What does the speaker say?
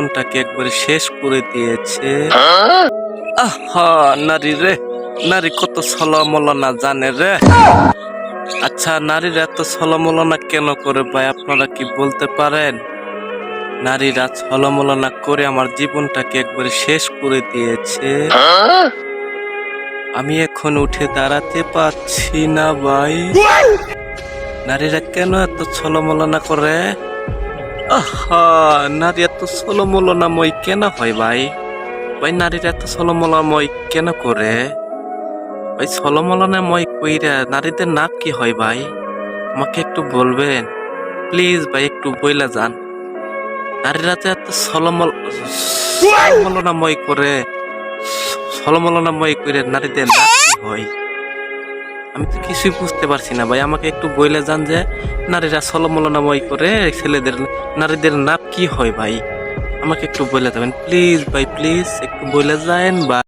জীবনটাকে একবারে শেষ করে দিয়েছে। আহা নারী রে নারী কত ছলমলনা জানে রে। আচ্ছা নারীরা এত ছলমলনা কেন করে ভাই আপনারা কি বলতে পারেন? নারীরা ছলমলনা করে আমার জীবনটাকে একবারে শেষ করে দিয়েছে। আমি এখন উঠে দাঁড়াতে পারছি না ভাই। নারীরা কেন এত ছলমলনা করে? নারী এত ছলমলনাময় কেন হয় ভাই? ভাই নারীরা এত ছলমলনাময় কেন করে? ভাই ছলমলনাময় কইরা নারীদের নাম কি হয় ভাই? আমাকে একটু বলবেন? প্লিজ ভাই, একটু বইলা যান। নারীরা তো এত ছলমল ছলমলনাময় করে ছলমলনাময় করে নারীদের নাম কি হয়? আমি তো কিছুই বুঝতে পারছি না ভাই, আমাকে একটু বইলে যান যে নারীরা সলমলনাময় করে ছেলেদের নারীদের নাম কি হয় ভাই? আমাকে একটু বলে দেবেন। প্লিজ ভাই, প্লিজ একটু বলে যায়েন বা